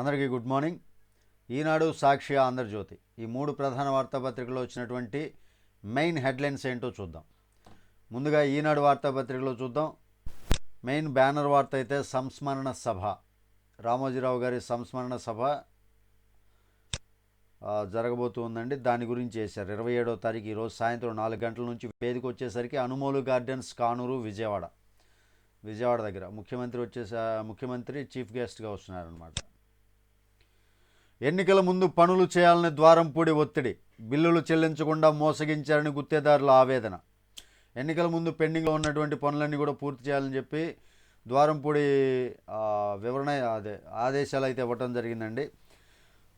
అందరికీ good morning. Eenadu Sakshi Andhra Jyothi. ఈ మూడు ప్రధాన వార్తాపత్రికలో వచ్చినటువంటి మెయిన్ హెడ్లైన్స్ ఏంటో చూద్దాం. ముందుగా ఈనాడు వార్తాపత్రికలో చూద్దాం. మెయిన్ బ్యానర్ వార్త అయితే సంస్మరణ సభ. రామోజీరావు గారి సంస్మరణ సభ జరగబోతుందండి దాని గురించి చేశారు ఇరవై ఏడో తారీఖు ఈరోజు సాయంత్రం నాలుగు గంటల నుంచి వేదిక వచ్చేసరికి అనుమోలు గార్డెన్స్ కానూరు విజయవాడ. విజయవాడ దగ్గర ముఖ్యమంత్రి వచ్చేసా ముఖ్యమంత్రి చీఫ్ గెస్ట్గా వస్తున్నారనమాట ఎన్నికల ముందు పనులు చేయాలని ద్వారంపూడి ఒత్తిడి బిల్లులు చెల్లించకుండా మోసగించారని గుత్తేదారుల ఆవేదన. ఎన్నికల ముందు పెండింగ్లో ఉన్నటువంటి పనులన్నీ కూడా పూర్తి చేయాలని చెప్పి ద్వారంపూడి వివరణ అదే ఆదేశాలు అయితే ఇవ్వటం జరిగిందండి.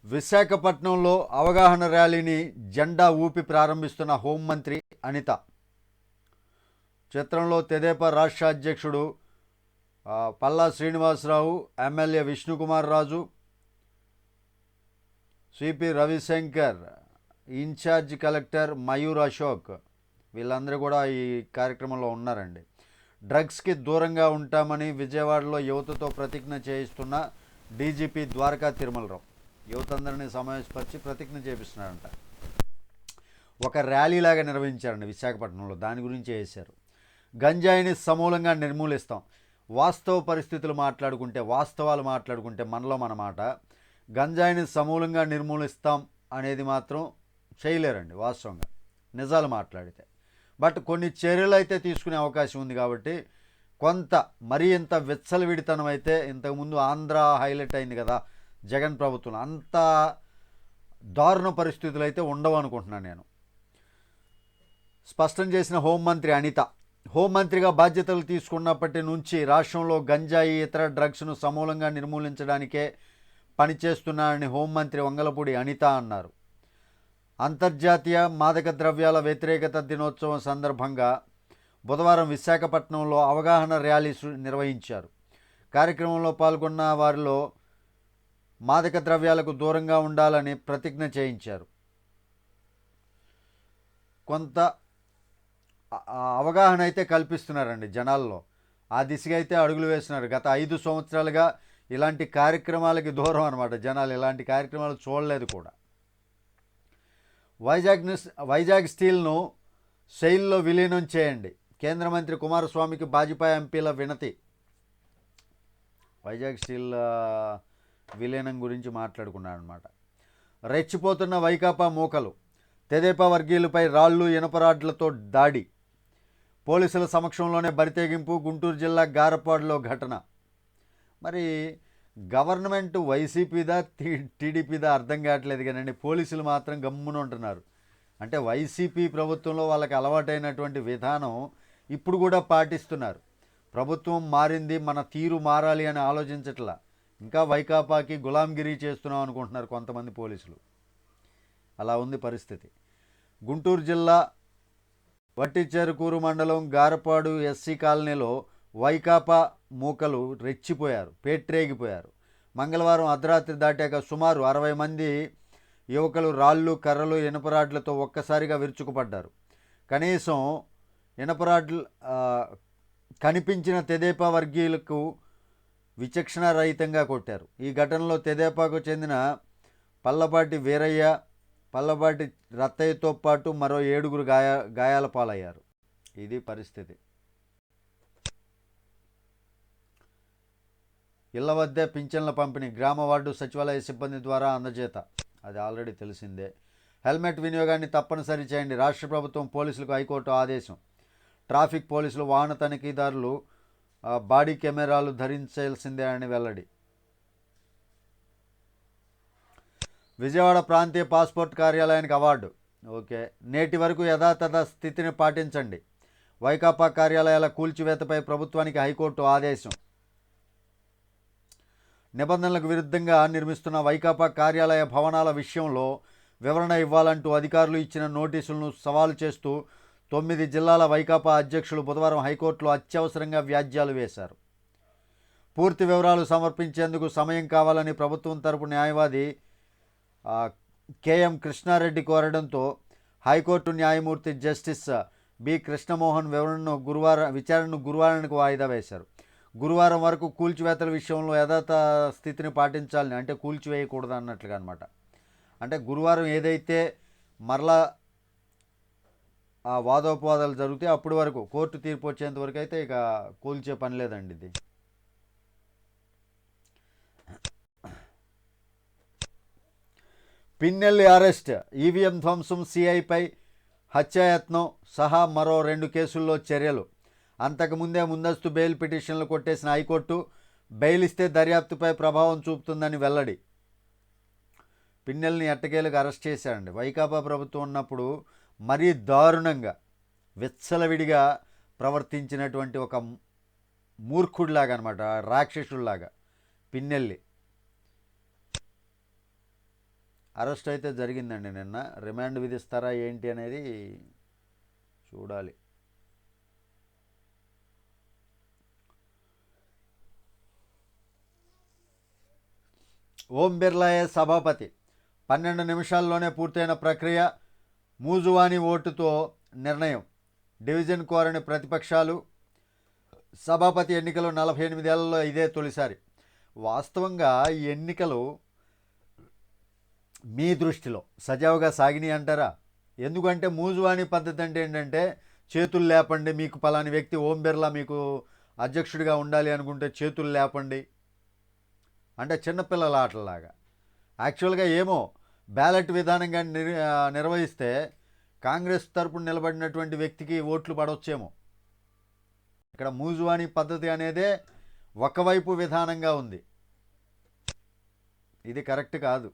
విశాఖపట్నంలో అవగాహన ర్యాలీని జెండా ఊపి ప్రారంభిస్తున్న హోంమంత్రి అనిత. చిత్రంలో తెదేపా రాష్ట్ర అధ్యక్షుడు Palla Srinivasarao MLA Vishnukumar Raju CP Ravishankar incharge collector Mayur Ashok వీళ్ళందరూ కూడా ఈ కార్యక్రమంలో ఉన్నారండి. డ్రగ్స్కి దూరంగా ఉంటామని విజయవాడలో యువతతో ప్రతిజ్ఞ చేయిస్తున్న డీజీపీ ద్వారకా తిరుమలరావు. యువతందరినీ సమావేశపరిచి ప్రతిజ్ఞ చేపిస్తున్నారంట. ఒక ర్యాలీలాగా నిర్వహించారండి విశాఖపట్నంలో. దాని గురించి చేశారు. గంజాయిని సమూలంగా నిర్మూలిస్తాం. వాస్తవ పరిస్థితులు మాట్లాడుకుంటే వాస్తవాలు మాట్లాడుకుంటే మనలో మన మాట గంజాయిని సమూలంగా నిర్మూలిస్తాం అనేది మాత్రం చేయలేరండి వాస్తవంగా. నిజాలు మాట్లాడితే. బట్ కొన్ని చర్యలు అయితే తీసుకునే అవకాశం ఉంది కాబట్టి కొంత మరీ ఇంత విచ్చలవిడితనం అయితే ఇంతకుముందు ఆంధ్ర హైలైట్ అయింది కదా జగన్ ప్రభుత్వం. అంత దారుణ పరిస్థితులు అయితే ఉండవు అనుకుంటున్నాను నేను. స్పష్టం చేసిన హోంమంత్రి అనిత హోంమంత్రిగా బాధ్యతలు తీసుకున్నప్పటి నుంచి రాష్ట్రంలో గంజాయి ఇతర డ్రగ్స్ను సమూలంగా నిర్మూలించడానికే పనిచేస్తున్నారని హోంమంత్రి వంగలపూడి అనిత అన్నారు. అంతర్జాతీయ మాదక ద్రవ్యాల వ్యతిరేకత దినోత్సవం సందర్భంగా బుధవారం విశాఖపట్నంలో అవగాహన ర్యాలీ నిర్వహించారు. కార్యక్రమంలో పాల్గొన్న వారిలో మాదక ద్రవ్యాలకు దూరంగా ఉండాలని ప్రతిజ్ఞ చేయించారు. కొంత అవగాహన అయితే కల్పిస్తున్నారండి జనాల్లో. ఆ దిశగా అయితే అడుగులు వేస్తున్నారు. గత ఐదు సంవత్సరాలుగా ఇలాంటి కార్యక్రమాలకి దూరం అనమాట జనాలు. ఇలాంటి కార్యక్రమాలు చూడలేదు కూడా. వైజాగ్ వైజాగ్ స్టీల్ను శైల్లో విలీనం చేయండి. కేంద్ర మంత్రి కుమారస్వామికి భాజపా ఎంపీల వినతి. వైజాగ్ స్టీల్ విలీనం గురించి మాట్లాడుకున్నాడు అనమాట రెచ్చిపోతున్న వైకాపా మూకలు తెదేపా వర్గీయులపై రాళ్ళు ఇనపరాడ్లతో దాడి. పోలీసుల సమక్షంలోనే బరితెగింపు గుంటూరు జిల్లా గారపాడులో ఘటన. మరి గవర్నమెంట్ వైసీపీదా టీడీపీదా అర్థం కావట్లేదు కానండి పోలీసులు మాత్రం గమ్మున ఉంటున్నారు. అంటే వైసీపీ ప్రభుత్వంలో వాళ్ళకి అలవాటైనటువంటి విధానం ఇప్పుడు కూడా పాటిస్తున్నారు. ప్రభుత్వం మారింది మన తీరు మారాలి అని ఆలోచించట్లా. ఇంకా వైకాపాకి గులాంగిరి చేస్తున్నాం అనుకుంటున్నారు కొంతమంది పోలీసులు. అలా ఉంది పరిస్థితి. గుంటూరు జిల్లా వట్టిచెరుకూరు మండలం గారపాడు ఎస్సీ కాలనీలో వైకాపా మూకలు రెచ్చిపోయారు పేట్రేగిపోయారు. మంగళవారం అర్ధరాత్రి దాటాక సుమారు అరవై మంది యువకులు రాళ్ళు కర్రలు ఇనపరాడ్లతో ఒక్కసారిగా విరుచుకుపడ్డారు. కనీసం ఇనపరాడ్లు కనిపించిన తెదేపా వర్గీయులకు విచక్షణారహితంగా కొట్టారు. ఈ ఘటనలో తెదేపాకు చెందిన పల్లపాటి వీరయ్య పల్లపాటి రత్తయ్యతో పాటు మరో ఏడుగురు గాయ గాయాల పాలయ్యారు. ఇది పరిస్థితి. ఇళ్ళ వద్దే పింఛన్ల పంపిణీ గ్రామ వార్డు సచివాలయ సిబ్బంది ద్వారా అందజేత. అది ఆల్రెడీ తెలిసిందే. హెల్మెట్ వినియోగాన్ని తప్పనిసరి చేయండి. రాష్ట్ర ప్రభుత్వం పోలీసులకు హైకోర్టు ఆదేశం. ట్రాఫిక్ పోలీసులు వాహన తనిఖీదారులు బాడీ కెమెరాలు ధరించాల్సిందే అని వెల్లడి. విజయవాడ ప్రాంతీయ పాస్పోర్ట్ కార్యాలయానికి అవార్డు. ఓకే. నేటి వరకు యథాతథ స్థితిని పాటించండి. వైకాపా కార్యాలయాల కూల్చివేతపై ప్రభుత్వానికి హైకోర్టు ఆదేశం. నిబంధనలకు విరుద్ధంగా నిర్మిస్తున్న వైకాపా కార్యాలయ భవనాల విషయంలో వివరణ ఇవ్వాలంటూ అధికారులు ఇచ్చిన నోటీసులను సవాలు చేస్తూ తొమ్మిది జిల్లాల వైకాపా అధ్యక్షులు బుధవారం హైకోర్టులో అత్యవసరంగా వ్యాజ్యాలు వేశారు. పూర్తి వివరాలు సమర్పించేందుకు సమయం కావాలని ప్రభుత్వం తరపు న్యాయవాది కెఎం కేఎం కృష్ణారెడ్డి కోరడంతో హైకోర్టు న్యాయమూర్తి జస్టిస్ బి కృష్ణమోహన్ వివరణను గురువారం విచారణను గురువారానికి వాయిదా వేశారు. గురువారం వరకు కూల్చివేతల విషయంలో యథాత స్థితిని పాటించాలని అంటే కూల్చివేయకూడదు అన్నట్లుగా అనమాట అంటే గురువారం ఏదైతే మరలా ఆ వాదోపవాదాలు జరిగితే అప్పటి వరకు కోర్టు తీర్పు వచ్చేంత వరకు అయితే ఇక కూల్చే పని లేదండి ఇది. పిన్నెల్లి అరెస్ట్ ఈవీఎం ధ్వంసం సిఐపై హత్యాయత్నం సహా మరో రెండు కేసుల్లో చర్యలు. అంతకుముందే ముందస్తు బెయిల్ పిటిషన్లు కొట్టేసిన హైకోర్టు బెయిల్ ఇస్తే దర్యాప్తుపై ప్రభావం చూపుతుందని వెల్లడి. పిన్నెల్ని ఎట్టకేలకు అరెస్ట్ చేశారండి వైకాపా ప్రభుత్వం ఉన్నప్పుడు మరీ దారుణంగా విచ్చలవిడిగా ప్రవర్తించినటువంటి ఒక మూర్ఖుడిలాగా అనమాట రాక్షసుడిలాగా పిన్నెల్లి. అరెస్ట్ అయితే జరిగిందండి నిన్న. రిమాండ్ విధిస్తారా ఏంటి అనేది చూడాలి. ఓం బిర్లాయే సభాపతి. పన్నెండు నిమిషాల్లోనే పూర్తయిన ప్రక్రియ మూజువాని ఓటుతో నిర్ణయం. డివిజన్ కోరని ప్రతిపక్షాలు సభాపతి ఎన్నికలు నలభై ఎనిమిదేళ్ళలో ఇదే తొలిసారి. వాస్తవంగా ఈ ఎన్నికలు మీ దృష్టిలో సజావుగా సాగినాయి అంటారా? ఎందుకంటే మూజువాణి పద్ధతి అంటే ఏంటంటే చేతులు లేపండి మీకు పలాని వ్యక్తి ఓం బిర్లా మీకు అధ్యక్షుడిగా ఉండాలి అనుకుంటే చేతులు లేపండి అంటే చిన్నపిల్లల ఆటలాగా యాక్చువల్గా ఏమో బ్యాలెట్ విధానంగా నిర్వహిస్తే కాంగ్రెస్ తరపున నిలబడినటువంటి వ్యక్తికి ఓట్లు పడవచ్చేమో ఇక్కడ మూజువాణి పద్ధతి అనేదే ఒకవైపు విధానంగా ఉంది. ఇది కరెక్ట్ కాదు.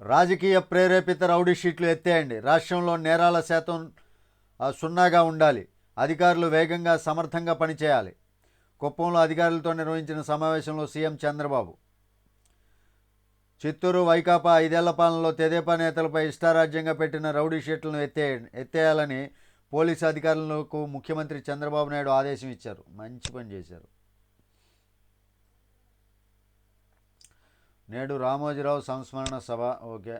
రాజకీయ ప్రేరేపిత రౌడీ షీట్లు ఎత్తేయండి. రాష్ట్రంలో నేరాల శాతం సున్నాగా ఉండాలి. అధికారులు వేగంగా సమర్థంగా పనిచేయాలి. కుప్పంలో అధికారులతో నిర్వహించిన సమావేశంలో సీఎం చంద్రబాబు. చిత్తూరు వైకాపా ఐదేళ్ళ పాలనలో తెదేపా నేతలపై ఇష్టారాజ్యంగా పెట్టిన రౌడీ షీట్లను ఎత్తే ఎత్తేయాలని పోలీసు అధికారులకు ముఖ్యమంత్రి చంద్రబాబు నాయుడు ఆదేశం ఇచ్చారు మంచి పని చేశారు. నేడు రామోజీరావు సంస్మరణ సభ. ఓకే.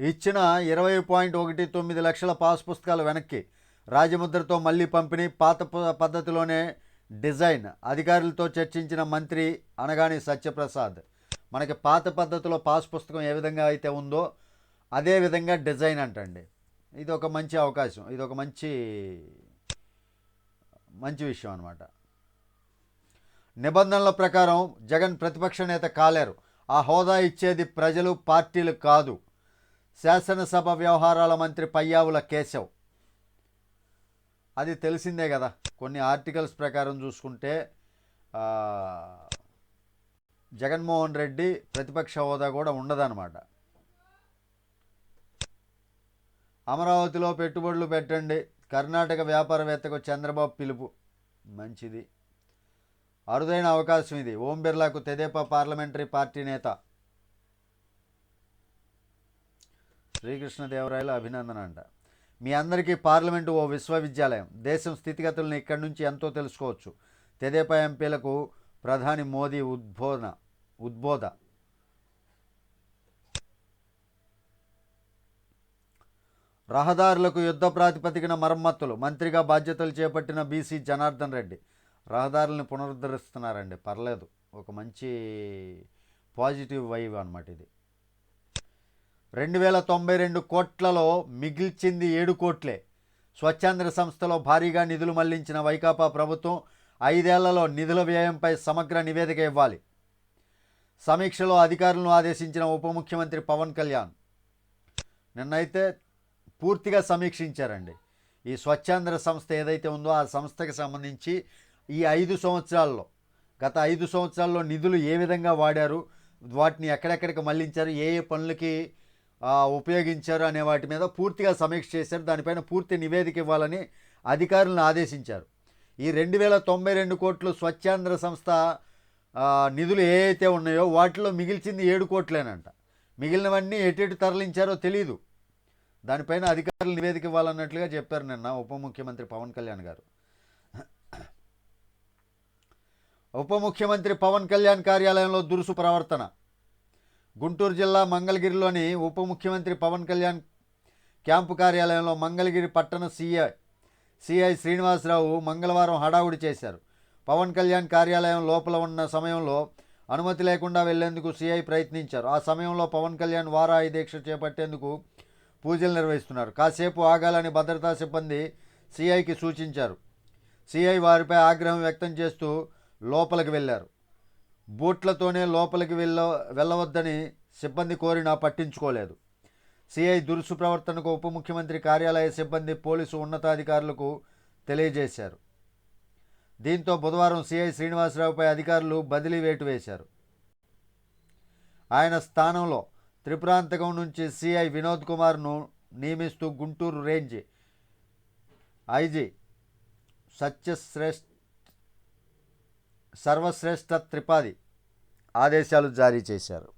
ఇచ్చిన ఇరవై పాయింట్ ఒకటి తొమ్మిది లక్షల పాస్ పుస్తకాలు వెనక్కి రాజముద్రతో మళ్ళీ పంపిణీ పాత ప- పద్ధతిలోనే డిజైన్. అధికారులతో చర్చించిన మంత్రి అనగాని సత్యప్రసాద్ మనకి పాత పద్ధతిలో పాస్ పుస్తకం ఏ విధంగా అయితే ఉందో అదే విధంగా డిజైన్ అంటండి. ఇది ఒక మంచి అవకాశం. ఇది ఒక మంచి మంచి విషయం అనమాట నిబంధనల ప్రకారం జగన్ ప్రతిపక్ష నేత కాలేరు. ఆ హోదా ఇచ్చేది ప్రజలు పార్టీలు కాదు. శాసనసభ వ్యవహారాల మంత్రి పయ్యావుల కేశవ్. అది తెలిసిందే కదా. కొన్ని ఆర్టికల్స్ ప్రకారం చూసుకుంటే జగన్మోహన్ రెడ్డి ప్రతిపక్ష హోదా కూడా ఉండదన్నమాట. అమరావతిలో పెట్టుబడులు పెట్టండి. కర్ణాటక వ్యాపారవేత్తకు చంద్రబాబు పిలుపు. మంచిది. అరుదైన అవకాశం ఇది. ఓం బిర్లాకు తెదేపా పార్లమెంటరీ పార్టీ నేత శ్రీకృష్ణదేవరాయల అభినందన అంట మీ అందరికీ పార్లమెంటు ఓ విశ్వవిద్యాలయం. దేశం స్థితిగతులను ఇక్కడి నుంచి ఎంతో తెలుసుకోవచ్చు. తెదేపా ఎంపీలకు ప్రధాని మోదీ ఉద్బోధన ఉద్బోధ. రహదారులకు యుద్ధ ప్రాతిపదికన మరమ్మతులు మంత్రిగా బాధ్యతలు చేపట్టిన బీసీ జనార్దన్ రెడ్డి. రహదారులను పునరుద్ధరిస్తున్నారండి. పర్లేదు. ఒక మంచి పాజిటివ్ వైవ్ అనమాట ఇది. రెండు వేల తొంభై రెండు కోట్లలో మిగిల్చింది ఏడు కోట్లే. స్వచ్ఛంద సంస్థలో భారీగా నిధులు మళ్ళించిన వైకాపా ప్రభుత్వం ఐదేళ్ళలో నిధుల వ్యయంపై సమగ్ర నివేదిక ఇవ్వాలి. సమీక్షలో అధికారులను ఆదేశించిన ఉప ముఖ్యమంత్రి పవన్ కళ్యాణ్. నిన్నైతే పూర్తిగా సమీక్షించారండి. ఈ స్వచ్ఛాంధ్ర సంస్థ ఏదైతే ఉందో ఆ సంస్థకి సంబంధించి ఈ ఐదు సంవత్సరాల్లో గత ఐదు సంవత్సరాల్లో నిధులు ఏ విధంగా వాడారు వాటిని ఎక్కడెక్కడికి మళ్ళించారు ఏ ఏ పనులకి ఉపయోగించారు అనే వాటి మీద పూర్తిగా సమీక్ష చేశారు. దానిపైన పూర్తి నివేదిక ఇవ్వాలని అధికారులను ఆదేశించారు. ఈ రెండు వేల తొంభై రెండు కోట్లు స్వచ్ఛాంధ్ర సంస్థ నిధులు ఏవైతే ఉన్నాయో వాటిలో మిగిల్చింది ఏడు కోట్లేనంట. మిగిలినవన్నీ ఎటు తరలించారో తెలియదు దానిపైన అధికారులు నివేదిక ఇవ్వాలన్నట్లుగా చెప్పారు నిన్న ఉప ముఖ్యమంత్రి పవన్ కళ్యాణ్ గారు. ఉప ముఖ్యమంత్రి పవన్ కళ్యాణ్ కార్యాలయంలో దురుసు ప్రవర్తన. గుంటూరు జిల్లా మంగళగిరిలోని ఉప ముఖ్యమంత్రి పవన్ కళ్యాణ్ క్యాంపు కార్యాలయంలో మంగళగిరి పట్టణ సీఐ సిఐ శ్రీనివాసరావు మంగళవారం హడావుడి చేశారు. పవన్ కళ్యాణ్ కార్యాలయం లోపల ఉన్న సమయంలో అనుమతి లేకుండా వెళ్ళేందుకు సిఐ ప్రయత్నించారు. ఆ సమయంలో పవన్ కళ్యాణ్ వారాయి దీక్ష చేపట్టేందుకు పూజలు నిర్వహిస్తున్నారు. కాసేపు ఆగాలని భద్రతా సిబ్బంది సిఐకి సూచించారు. సిఐ వారిపై ఆగ్రహం వ్యక్తం చేస్తూ లోపలికి వెళ్ళారు బూట్లతోనే లోపలికి వెళ్ళ వెళ్ళవద్దని సిబ్బంది కోరినా పట్టించుకోలేదు. సిఐ దురుసు ప్రవర్తనకు ఉప ముఖ్యమంత్రి కార్యాలయ సిబ్బంది పోలీసు ఉన్నతాధికారులకు తెలియజేశారు. దీంతో బుధవారం సిఐ శ్రీనివాసరావుపై అధికారులు బదిలీ వేటు వేశారు. ఆయన స్థానంలో త్రిపురాంతకం నుంచి సిఐ వినోద్ కుమార్ను నియమిస్తూ గుంటూరు రేంజ్ ఐజీ సత్యశ్రేష్ఠ సర్వశ్రేష్ఠ త్రిపాది ఆదేశాలు జారీ చేశారు.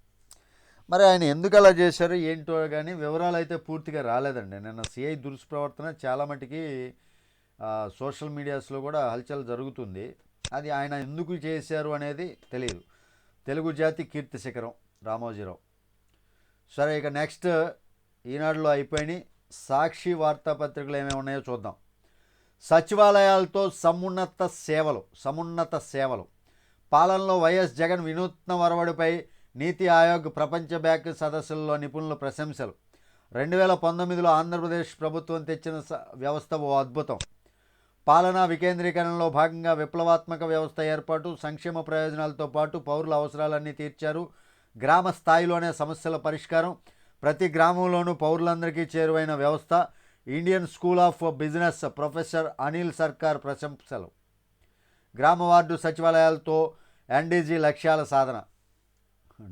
మరి ఆయన ఎందుకు అలా చేశారు ఏంటో కానీ వివరాలు అయితే పూర్తిగా రాలేదండి. నిన్న సిఐ దుష్ప్రవర్తన చాలా మటుకి సోషల్ మీడియాస్లో కూడా హల్చల్ జరుగుతుంది. అది ఆయన ఎందుకు చేశారు అనేది తెలియదు తెలుగు జాతి కీర్తి శిఖరం రామోజీరావు. సరే ఇక నెక్స్ట్ ఈనాడులో అయిపోయినాయి. సాక్షి వార్తాపత్రికలు ఏమేమి ఉన్నాయో చూద్దాం. సచివాలయాలతో సమున్నత సేవలు సమున్నత సేవలు. పాలనలో వైఎస్ జగన్ వినూత్న వరవడిపై నీతి ఆయోగ్ ప్రపంచ బ్యాంక్ సదస్సుల్లో నిపుణుల ప్రశంసలు. రెండు వేల పంతొమ్మిదిలో ఆంధ్రప్రదేశ్ ప్రభుత్వం తెచ్చిన స- వ్యవస్థ ఓ అద్భుతం. పాలనా వికేంద్రీకరణలో భాగంగా విప్లవాత్మక వ్యవస్థ ఏర్పాటు సంక్షేమ ప్రయోజనాలతో పాటు పౌరుల అవసరాలన్నీ తీర్చారు. గ్రామ స్థాయిలోనే సమస్యల పరిష్కారం. ప్రతి గ్రామంలోనూ పౌరులందరికీ చేరువైన వ్యవస్థ. Indian school of business professor Anil Sarkar ప్రశంసలు. గ్రామ వార్డు సచివాలయాలతో ఎన్డీజీ లక్ష్యాల సాధన.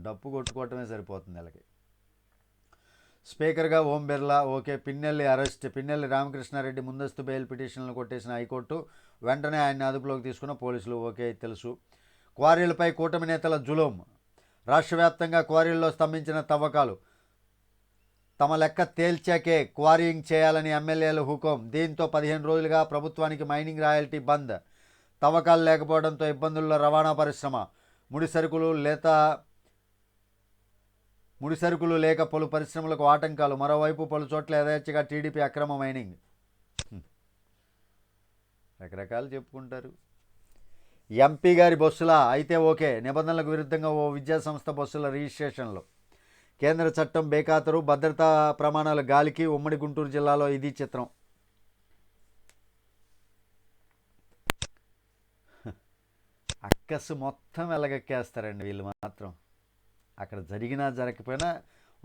డప్పు కొట్టుకోవటమే సరిపోతుంది వీళ్ళకి స్పీకర్గా ఓం బిర్లా ఓకే పిన్నెల్లి అరెస్ట్ పిన్నెల్లి రామకృష్ణారెడ్డి ముందస్తు బెయిల్ పిటిషన్లు కొట్టేసిన హైకోర్టు వెంటనే ఆయన్ని అదుపులోకి తీసుకున్న పోలీసులు ఓకే తెలుసు. క్వారీలపై కూటమి నేతల జులుం. రాష్ట్ర వ్యాప్తంగా క్వారీల్లో స్తంభించిన తవ్వకాలు. తమ లెక్క తేల్చాకే క్వారీయింగ్ చేయాలని ఎమ్మెల్యేలు హుకుం. దీంతో పదిహేను రోజులుగా ప్రభుత్వానికి మైనింగ్ రాయల్టీ బంద్. తవ్వకాలు లేకపోవడంతో ఇబ్బందుల్లో రవాణా పరిశ్రమ. ముడి సరుకులు లేత ముడి సరుకులు లేక పలు పరిశ్రమలకు ఆటంకాలు. మరోవైపు పలు చోట్ల యథేచ్ఛగా టీడీపీ అక్రమ మైనింగ్. రకరకాలు చెప్పుకుంటారు. ఎంపీ గారి బస్సులా? అయితే ఓకే. నిబంధనలకు విరుద్ధంగా ఓ విద్యా సంస్థ బస్సుల రిజిస్ట్రేషన్లో. కేంద్ర చట్టం బేఖాతరు భద్రతా ప్రమాణాల గాలికి ఉమ్మడి గుంటూరు జిల్లాలో ఇది చిత్రం. అక్కసు మొత్తం వెలగక్కేస్తారండి వీళ్ళు మాత్రం. అక్కడ జరిగినా జరగకపోయినా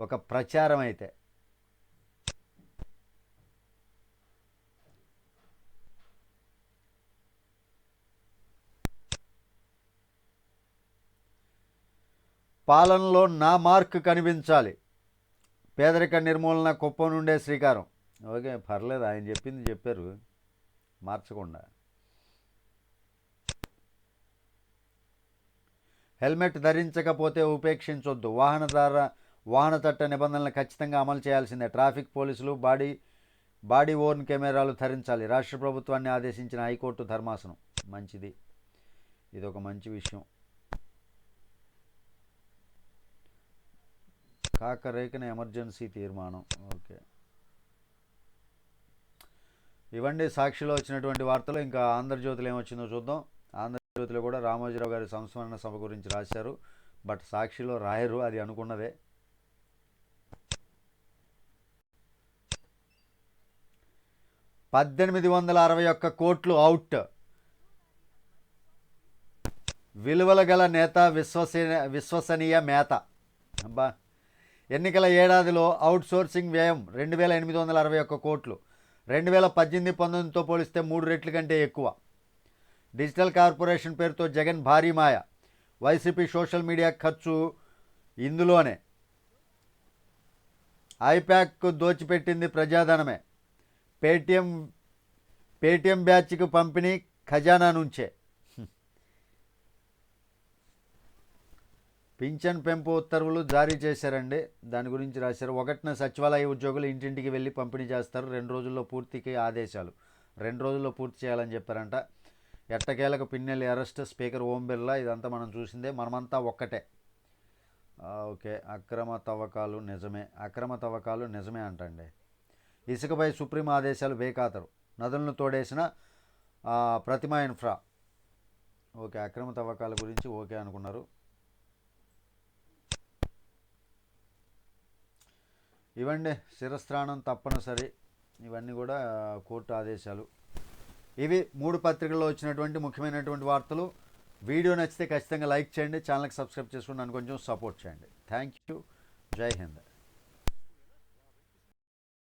ఒక ప్రచారం అయితే. పాలనలో నా మార్క్ కనిపించాలి. పేదరిక నిర్మూలన కుప్పం నుండే శ్రీకారం. ఓకే పర్లేదు ఆయన చెప్పింది చెప్పారు. మార్చకుండా. హెల్మెట్ ధరించకపోతే ఉపేక్షించొద్దు. వాహనదార వాహన చట్ట నిబంధనలను ఖచ్చితంగా అమలు చేయాల్సిందే. ట్రాఫిక్ పోలీసులు బాడీ బాడీ ఓర్న్ కెమెరాలు ధరించాలి. రాష్ట్ర ప్రభుత్వాన్ని ఆదేశించిన హైకోర్టు ధర్మాసనం. మంచిది. ఇది ఒక మంచి విషయం. కాకరేకన ఎమర్జెన్సీ తీర్మానం. ఓకే. ఇవండి సాక్షిలో వచ్చినటువంటి వార్తలు. ఇంకా ఆంధ్రజ్యోతిలో ఏమొచ్చిందో చూద్దాం. ఆంధ్రజ్యోతిలో కూడా రామోజీరావు గారి సంస్మరణ సభ గురించి రాశారు. బట్ సాక్షిలో రాయరు అది అనుకున్నదే. పద్దెనిమిది వందల అరవై ఒక్క కోట్లు అవుట్. విలువల గల నేత విశ్వసనీయ విశ్వసనీయ మేత. అబ్బా. ఎన్నికల ఏడాదిలో అవుట్సోర్సింగ్ వ్యయం రెండు వేల ఎనిమిది వందల అరవై ఒక్క కోట్లు. రెండు వేల పద్దెనిమిది పంతొమ్మిదితో పోలిస్తే మూడు రెట్ల కంటే ఎక్కువ. డిజిటల్ కార్పొరేషన్ పేరుతో జగన్ భారీ మాయ. వైసీపీ సోషల్ మీడియా ఖర్చు ఇందులోనే. ఐప్యాక్ దోచిపెట్టింది ప్రజాధనమే. పేటిఎం పేటిఎం బ్యాచ్కి పంపిణీ ఖజానా నుంచే. పింఛన్ పెంపు ఉత్తర్వులు జారీ చేశారండి. దాని గురించి రాశారు. ఒకటిన సచివాలయ ఉద్యోగులు ఇంటింటికి వెళ్ళి పంపిణీ చేస్తారు. రెండు రోజుల్లో పూర్తికి ఆదేశాలు. రెండు రోజుల్లో పూర్తి చేయాలని చెప్పారంట. ఎట్టకేలకు పిన్నెల్లి అరెస్ట్ స్పీకర్ ఓం బిర్లా ఇదంతా మనం చూసిందే. మనమంతా ఒక్కటే. ఓకే. అక్రమ తవ్వకాలు నిజమే. అక్రమ తవ్వకాలు నిజమే అంటండి. ఇసుకపై సుప్రీం ఆదేశాలు బేఖాతరు నదులను తోడేసిన ప్రతిమా ప్రతిమ ఇన్ఫ్రా. ఓకే. అక్రమ తవ్వకాల గురించి ఓకే అనుకున్నారు. ఇవ్వండి శిరస్త్రాణం తప్పనిసరి. ఇవన్నీ కూడా కోర్టు ఆదేశాలు. ఇవి మూడు పత్రికల్లో వచ్చినటువంటి ముఖ్యమైనటువంటి వార్తలు. వీడియో నచ్చితే ఖచ్చితంగా లైక్ చేయండి ఛానల్కి సబ్స్క్రైబ్ చేసుకుని నన్ను కొంచెం సపోర్ట్ చేయండి. Thank you. జై హింద్.